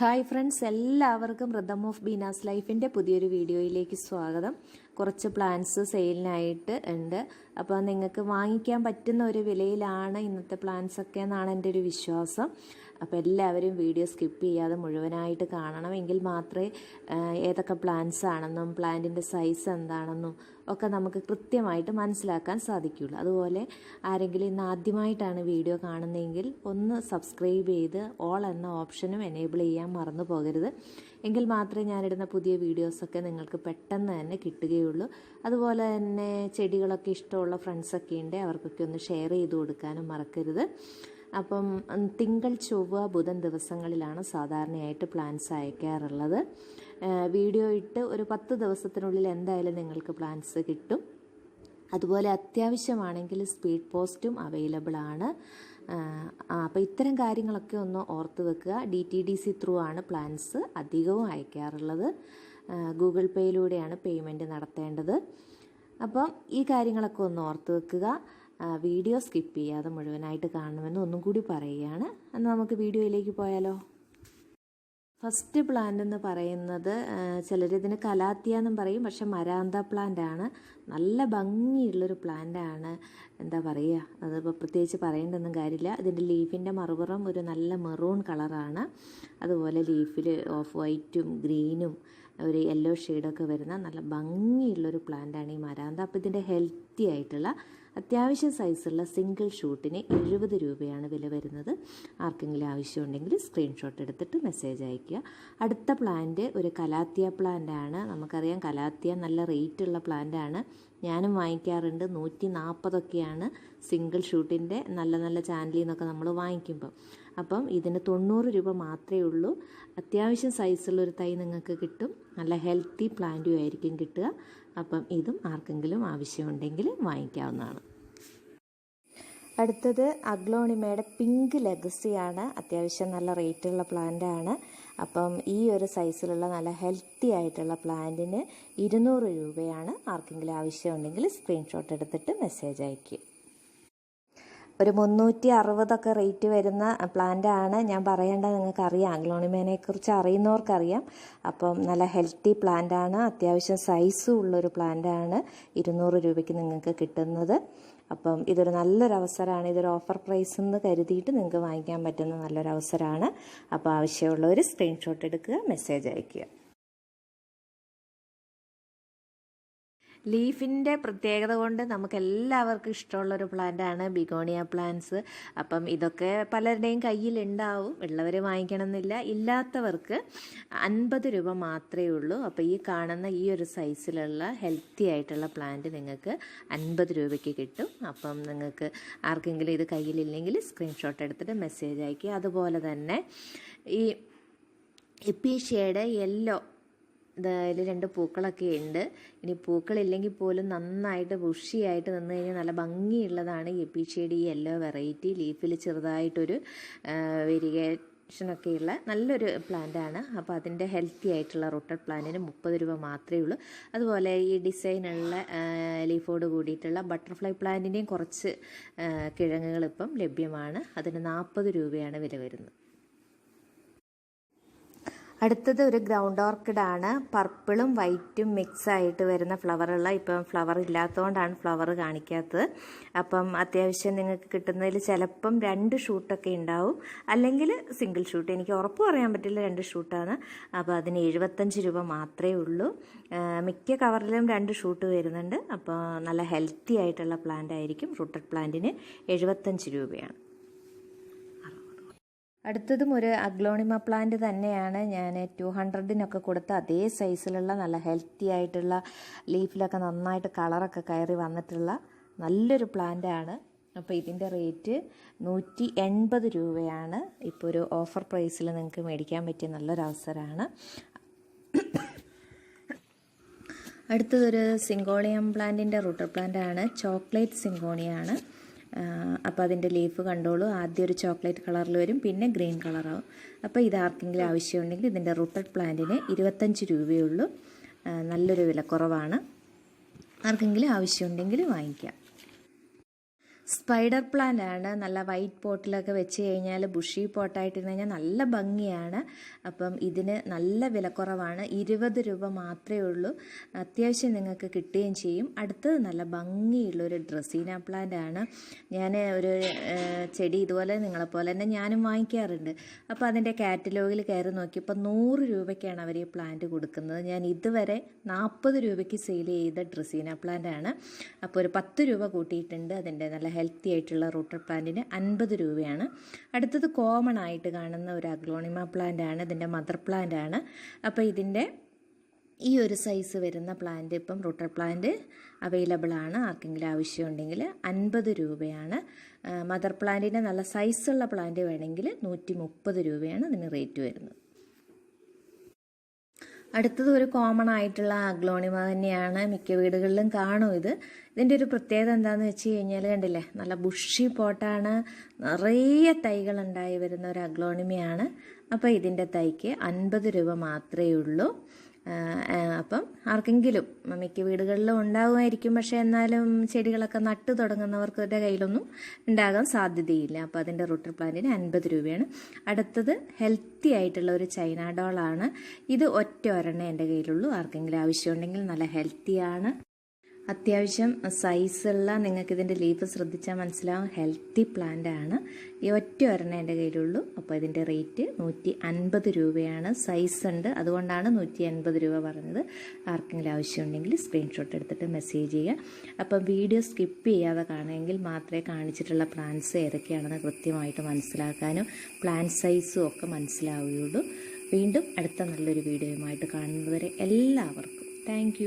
Hi friends എല്ലാവർക്കും rhythm of Beena's ലൈഫിന്റെ പുതിയൊരു വീഡിയോയിലേക്ക് സ്വാഗതം. കുറച്ച് പ്ലാൻസ് സെയിലിനായിട്ട് ഉണ്ട്. അപ്പോൾ നിങ്ങൾക്ക് വാങ്ങിക്കാൻ പറ്റുന്ന ഒരു വിലയിലാണ് ഇന്നത്തെ പ്ലാൻസ് ഒക്കെ എന്നാണ് എന്റെ ഒരു വിശ്വാസം. അപ്പോൾ എല്ലാവരും വീഡിയോ സ്കിപ്പ് ചെയ്യാതെ മുഴുവനായിട്ട് കാണണം എങ്കിൽ മാത്രമേ ഏതൊക്കെ പ്ലാൻസ് ആണെന്നും പ്ലാന്റിന്റെ സൈസ് എന്താണെന്നും ഒക്കെ നമുക്ക് കൃത്യമായിട്ട് മനസ്സിലാക്കാൻ സാധിക്കുകയുള്ളു അതുപോലെ ആരെങ്കിലും ഇന്ന് ആദ്യമായിട്ടാണ് വീഡിയോ കാണുന്നതെങ്കിൽ ഒന്ന് സബ്സ്ക്രൈബ് ചെയ്ത് ഓൾ എന്ന ഓപ്ഷനും എനേബിൾ ചെയ്യാൻ മറന്നു പോകരുത്. എങ്കിൽ മാത്രമേ ഞാനിടുന്ന പുതിയ വീഡിയോസൊക്കെ നിങ്ങൾക്ക് പെട്ടെന്ന് തന്നെ കിട്ടുകയുള്ളൂ. അതുപോലെ തന്നെ ചെടികളൊക്കെ ഇഷ്ടമുള്ള ഫ്രണ്ട്സൊക്കെ ഉണ്ട് അവർക്കൊക്കെ ഒന്ന് ഷെയർ ചെയ്ത് കൊടുക്കാനും മറക്കരുത്. അപ്പം തിങ്കൾ ചൊവ്വ ബുധൻ ദിവസങ്ങളിലാണ് സാധാരണയായിട്ട് പ്ലാൻസ് അയക്കാറുള്ളത്. വീഡിയോ ഇട്ട് ഒരു പത്ത് ദിവസത്തിനുള്ളിൽ എന്തായാലും നിങ്ങൾക്ക് പ്ലാൻസ് കിട്ടും. അതുപോലെ അത്യാവശ്യമാണെങ്കിൽ സ്പീഡ് പോസ്റ്റും അവൈലബിൾ ആണ്. അപ്പോൾ ഇത്തരം കാര്യങ്ങളൊക്കെ ഒന്ന് ഓർത്ത് വെക്കുക. D T D C through ആണ് പ്ലാൻസ് അധികവും അയക്കാറുള്ളത്. ഗൂഗിൾ പേയിലൂടെയാണ് പേയ്മെന്റ് നടത്തേണ്ടത്. അപ്പം ഈ കാര്യങ്ങളൊക്കെ ഒന്ന് ഓർത്ത് വെക്കുക. വീഡിയോ സ്കിപ്പ് ചെയ്യാതെ മുഴുവനായിട്ട് കാണണമെന്ന് ഒന്നും കൂടി പറയുകയാണ്. എന്നാൽ നമുക്ക് വീഡിയോയിലേക്ക് പോയാലോ? ഫസ്റ്റ് പ്ലാന്റ് എന്ന് പറയുന്നത് ചിലർ ഇതിന് കലാത്തിയ എന്നും പറയും പക്ഷെ മരാന്ത പ്ലാന്റ് ആണ്. നല്ല ഭംഗിയുള്ളൊരു പ്ലാന്റ് ആണ്. എന്താ പറയുക അതിപ്പോൾ പ്രത്യേകിച്ച് പറയേണ്ടൊന്നും കാര്യമില്ല. ഇതിന്റെ ലീഫിന്റെ മറുപുറം ഒരു നല്ല മെറൂൺ കളറാണ്. അതുപോലെ ലീഫിൽ ഓഫ് വൈറ്റും ഗ്രീനും ഒരു യെല്ലോ ഷെയ്ഡൊക്കെ വരുന്ന നല്ല ഭംഗിയുള്ളൊരു പ്ലാന്റാണ് ഈ മരാന്ത. അപ്പോൾ ഇതിന്റെ ഹെൽത്തി ആയിട്ടുള്ള അത്യാവശ്യം സൈസുള്ള സിംഗിൾ ഷൂട്ടിന് എഴുപത് രൂപയാണ് വില വരുന്നത്. ആർക്കെങ്കിലും ആവശ്യമുണ്ടെങ്കിൽ സ്ക്രീൻഷോട്ട് എടുത്തിട്ട് മെസ്സേജ് അയയ്ക്കുക. അടുത്ത പ്ലാന്റ് ഒരു കലാത്തിയ പ്ലാന്റ് ആണ് നമുക്കറിയാം കലാത്തിയ നല്ല റേറ്റുള്ള പ്ലാന്റ് ആണ് ഞാനും വാങ്ങിക്കാറുണ്ട്. നൂറ്റി നാൽപ്പതൊക്കെയാണ് സിംഗിൾ ഷൂട്ടിന്റെ നല്ല നല്ല ചാനലിൽ നിന്നൊക്കെ നമ്മൾ വാങ്ങിക്കുമ്പം. അപ്പം ഇതിന് തൊണ്ണൂറ് രൂപ മാത്രമേ ഉള്ളൂ. അത്യാവശ്യം സൈസുള്ളൊരു തൈ നിങ്ങൾക്ക് കിട്ടും. നല്ല ഹെൽത്തി പ്ലാന്റും ആയിരിക്കും കിട്ടുക. അപ്പം ഇതും ആർക്കെങ്കിലും ആവശ്യമുണ്ടെങ്കിൽ വാങ്ങിക്കാവുന്നതാണ്. അടുത്തത് അഗ്ലോണിമയുടെ പിങ്ക് ലെഗസിയാണ്. അത്യാവശ്യം നല്ല റേറ്റുള്ള പ്ലാന്റ് ആണ് അപ്പം ഈ ഒരു സൈസിലുള്ള നല്ല ഹെൽത്തി ആയിട്ടുള്ള പ്ലാന്റിന് ഇരുന്നൂറ് രൂപയാണ് ആർക്കെങ്കിലും ആവശ്യമുണ്ടെങ്കിൽ സ്ക്രീൻഷോട്ട് എടുത്തിട്ട് മെസ്സേജ് അയയ്ക്കുക ഒരു മുന്നൂറ്റി അറുപതൊക്കെ റേറ്റ് വരുന്ന പ്ലാന്റ് ആണ് ഞാൻ പറയേണ്ടത്. നിങ്ങൾക്ക് അറിയാം അഗ്ലോണിമേനെ കുറിച്ച് അറിയുന്നവർക്കറിയാം. അപ്പം നല്ല ഹെൽത്തി പ്ലാന്റ് ആണ് അത്യാവശ്യം സൈസും ഉള്ളൊരു പ്ലാന്റ് ആണ് ഇരുന്നൂറ് രൂപയ്ക്ക് നിങ്ങൾക്ക് കിട്ടുന്നത്. അപ്പം ഇതൊരു നല്ലൊരു അവസരമാണ്. ഇതൊരു ഓഫർ പ്രൈസ് എന്ന് കരുതിയിട്ട് നിങ്ങൾക്ക് വാങ്ങിക്കാൻ പറ്റുന്ന നല്ലൊരു അവസരമാണ്. അപ്പോൾ ആവശ്യമുള്ളവർ സ്ക്രീൻഷോട്ട് എടുക്കുക മെസ്സേജ് അയയ്ക്കുക. ലീഫിന്റെ പ്രത്യേകത കൊണ്ട് നമുക്ക് എല്ലാവർക്കും ഇഷ്ടമുള്ളൊരു പ്ലാന്റാണ് ബിഗോണിയ പ്ലാന്റ്സ്. അപ്പം ഇതൊക്കെ പലരുടെയും കയ്യിലുണ്ടാവും ഉള്ളവർ വാങ്ങിക്കണമെന്നില്ല. ഇല്ലാത്തവർക്ക് അൻപത് രൂപ മാത്രമേ ഉള്ളൂ. അപ്പോൾ ഈ കാണുന്ന ഈ ഒരു സൈസിലുള്ള ഹെൽത്തി ആയിട്ടുള്ള പ്ലാന്റ് നിങ്ങൾക്ക് അൻപത് രൂപയ്ക്ക് കിട്ടും. അപ്പം നിങ്ങൾക്ക് ആർക്കെങ്കിലും ഇത് കയ്യിലില്ലെങ്കിൽ സ്ക്രീൻഷോട്ട് എടുത്തിട്ട് മെസ്സേജ് അയക്കുക അതുപോലെ തന്നെ ഈ എപ്പീഷ്യയുടെ യെല്ലോ ഇതിൽ രണ്ട് പൂക്കളൊക്കെ ഉണ്ട്. ഇനി പൂക്കളില്ലെങ്കിൽ പോലും നന്നായിട്ട് ബുഷിയായിട്ട് നിന്ന് കഴിഞ്ഞാൽ നല്ല ഭംഗിയുള്ളതാണ് എപ്പിച്ചേടി യെല്ലോ വെറൈറ്റി. ലീഫിൽ ചെറുതായിട്ടൊരു വെരിഗേഷനൊക്കെയുള്ള നല്ലൊരു പ്ലാന്റ് ആണ് അപ്പോൾ അതിന്റെ ഹെൽത്തി ആയിട്ടുള്ള റൂട്ടഡ് പ്ലാന്റിന് മുപ്പത് രൂപ മാത്രമേ ഉള്ളൂ. അതുപോലെ ഈ ഡിസൈനുള്ള ലീഫോട് കൂടിയിട്ടുള്ള ബട്ടർഫ്ലൈ പ്ലാന്റിന്റെയും കുറച്ച് കിഴങ്ങുകൾ ഇപ്പം ലഭ്യമാണ്. അതിന് നാൽപ്പത് രൂപയാണ് വില വരുന്നത്. അടുത്തത് ഒരു ഗ്രൗണ്ട് ഓർക്കിഡ് ആണ്. പർപ്പിളും വൈറ്റും മിക്സ് ആയിട്ട് വരുന്ന ഫ്ലവറുള്ള ഇപ്പം ഫ്ലവർ ഇല്ലാത്തതുകൊണ്ടാണ് ഫ്ലവർ കാണിക്കാത്തത്. അപ്പം അത്യാവശ്യം നിങ്ങൾക്ക് കിട്ടുന്നതിൽ ചിലപ്പം രണ്ട് ഷൂട്ടൊക്കെ ഉണ്ടാവും. അല്ലെങ്കിൽ സിംഗിൾ ഷൂട്ട് എനിക്ക് ഉറപ്പ് പറയാൻ പറ്റില്ല രണ്ട് ഷൂട്ടാണ് അപ്പോൾ അതിന് എഴുപത്തഞ്ച് രൂപ മാത്രമേ ഉള്ളൂ. മിക്ക കവറിലും രണ്ട് ഷൂട്ട് വരുന്നുണ്ട്. അപ്പോൾ നല്ല ഹെൽത്തി ആയിട്ടുള്ള പ്ലാന്റ് ആയിരിക്കും. റൂട്ടഡ് പ്ലാന്റിന് എഴുപത്തഞ്ച് രൂപയാണ്. അടുത്തതും ഒരു അഗ്ലോണിമ പ്ലാന്റ് തന്നെയാണ്. ഞാൻ ടു ഹൺഡ്രഡിനൊക്കെ കൊടുത്ത അതേ സൈസിലുള്ള നല്ല ഹെൽത്തി ആയിട്ടുള്ള ലീഫിലൊക്കെ നന്നായിട്ട് കളറൊക്കെ കയറി വന്നിട്ടുള്ള നല്ലൊരു പ്ലാന്റാണ് അപ്പോൾ ഇതിന്റെ റേറ്റ് നൂറ്റി എൺപത് രൂപയാണ്. ഇപ്പോൾ ഒരു ഓഫർ പ്രൈസിൽ നിങ്ങൾക്ക് മേടിക്കാൻ പറ്റിയ നല്ലൊരു അവസരമാണ്. അടുത്തതൊരു സിങ്കോണിയം പ്ലാന്റിന്റെ റൂട്ടർ പ്ലാന്റ് ആണ്. ചോക്ലേറ്റ് സിങ്കോണിയാണ് അപ്പോൾ അതിന്റെ ലീഫ് കണ്ടോളൂ. ആദ്യം ഒരു ചോക്ലേറ്റ് കളറിൽ വരും പിന്നെ ഗ്രീൻ കളറാവും അപ്പോൾ ഇത് ആർക്കെങ്കിലും ആവശ്യമുണ്ടെങ്കിൽ ഇതിന്റെ റൂട്ടഡ് പ്ലാന്റിന് ഇരുപത്തഞ്ച് രൂപയുള്ളൂ നല്ലൊരു വിലക്കുറവാണ് ആർക്കെങ്കിലും ആവശ്യമുണ്ടെങ്കിൽ വാങ്ങിക്കാം. സ്പൈഡർ പ്ലാന്റ് ആണ് നല്ല വൈറ്റ് പോട്ടിലൊക്കെ വെച്ച് കഴിഞ്ഞാൽ ബുഷി പോട്ടായിട്ട് കഴിഞ്ഞാൽ നല്ല ഭംഗിയാണ്. അപ്പം ഇതിന് നല്ല വിലക്കുറവാണ്. ഇരുപത് രൂപ മാത്രമേ ഉള്ളൂ. അത്യാവശ്യം നിങ്ങൾക്ക് കിട്ടുകയും ചെയ്യും. അടുത്തത് നല്ല ഭംഗിയുള്ളൊരു ഡ്രസീന പ്ലാന്റ് ആണ് ഞാൻ ഒരു ചെടി ഇതുപോലെ നിങ്ങളെപ്പോലെ തന്നെ ഞാനും വാങ്ങിക്കാറുണ്ട്. അപ്പോൾ അതിന്റെ കാറ്റലോഗിൽ കയറി നോക്കിയപ്പോൾ നൂറ് രൂപയ്ക്കാണ് അവർ ഈ പ്ലാന്റ് കൊടുക്കുന്നത്. ഞാൻ ഇതുവരെ നാൽപ്പത് രൂപയ്ക്ക് സെയിൽ ചെയ്ത ഡ്രസീന പ്ലാന്റ് ആണ് അപ്പോൾ ഒരു പത്ത് രൂപ കൂട്ടിയിട്ടുണ്ട്. അതിന്റെ നല്ല ഹെൽത്തി ആയിട്ടുള്ള റൂട്ടർ പ്ലാന്റിന് അൻപത് രൂപയാണ്. അടുത്തത് കോമൺ ആയിട്ട് കാണുന്ന ഒരു അഗ്ലോണിമ പ്ലാന്റ് ആണ്. ഇതിന്റെ മദർ പ്ലാന്റ് ആണ്. അപ്പോൾ ഇതിന്റെ ഈ ഒരു സൈസ് വരുന്ന പ്ലാന്റ് ഇപ്പം റൂട്ടർ പ്ലാന്റ് അവൈലബിൾ ആണ്. ആർക്കെങ്കിലും ആവശ്യമുണ്ടെങ്കിൽ അൻപത് രൂപയാണ്. മദർ പ്ലാന്റിന്റെ നല്ല സൈസുള്ള പ്ലാന്റ് വേണമെങ്കിൽ നൂറ്റി രൂപയാണ് അതിന് റേറ്റ് വരുന്നത്. അടുത്തത് ഒരു കോമൺ ആയിട്ടുള്ള അഗ്ലോണിമ തന്നെയാണ്. മിക്ക വീടുകളിലും കാണും ഇത്. ഇതിന്റെ ഒരു പ്രത്യേകത എന്താണെന്ന് വെച്ച് കഴിഞ്ഞാൽ കണ്ടില്ലേ? നല്ല ബുഷി പോട്ടാണ് നിറയെ തൈകൾ ഉണ്ടായി വരുന്ന ഒരു അഗ്ലോണിമയാണ്. അപ്പോൾ ഇതിന്റെ തൈക്ക് അൻപത് രൂപ മാത്രമേ ഉള്ളൂ. അപ്പം ആർക്കെങ്കിലും മിക്ക വീടുകളിലും ഉണ്ടാകുമായിരിക്കും പക്ഷേ എന്നാലും ചെടികളൊക്കെ നട്ടു തുടങ്ങുന്നവർക്കുടെ കയ്യിലൊന്നും ഉണ്ടാകാൻ സാധ്യതയില്ല. അപ്പോൾ അതിന്റെ റൂട്ടർ പ്ലാന്റിന് അൻപത് രൂപയാണ്. അടുത്തത് ഹെൽത്തി ആയിട്ടുള്ള ഒരു ചൈന ഡോളാണ്. ഇത് ഒറ്റ ഒരെണ്ണേ എന്റെ കയ്യിലുള്ളൂ. ആർക്കെങ്കിലും ആവശ്യമുണ്ടെങ്കിൽ നല്ല ഹെൽത്തിയാണ്. അത്യാവശ്യം സൈസുള്ള നിങ്ങൾക്ക് ഇതിന്റെ ലീഫ് ശ്രദ്ധിച്ചാൽ മനസ്സിലാവും. ഹെൽത്തി പ്ലാന്റ് ആണ്. ഈ ഒറ്റ ഒരെണ്ണം എന്റെ കയ്യിലുള്ളൂ. അപ്പോൾ ഇതിന്റെ റേറ്റ് നൂറ്റി അൻപത് രൂപയാണ്. സൈസ് ഉണ്ട്. അതുകൊണ്ടാണ് നൂറ്റി അൻപത് രൂപ പറഞ്ഞത്. ആർക്കെങ്കിലും ആവശ്യമുണ്ടെങ്കിൽ സ്ക്രീൻഷോട്ട് എടുത്തിട്ട് മെസ്സേജ് ചെയ്യുക. അപ്പം വീഡിയോ സ്കിപ്പ് ചെയ്യാതെ കാണുമെങ്കിൽ മാത്രമേ കാണിച്ചിട്ടുള്ള പ്ലാന്റ്സ് ഏതൊക്കെയാണെന്ന് കൃത്യമായിട്ട് മനസ്സിലാക്കാനും പ്ലാന്റ് സൈസും ഒക്കെ മനസ്സിലാവുകയുള്ളൂ. വീണ്ടും അടുത്ത നല്ലൊരു വീഡിയോയുമായിട്ട് കാണുന്നതുവരെ എല്ലാവർക്കും. താങ്ക്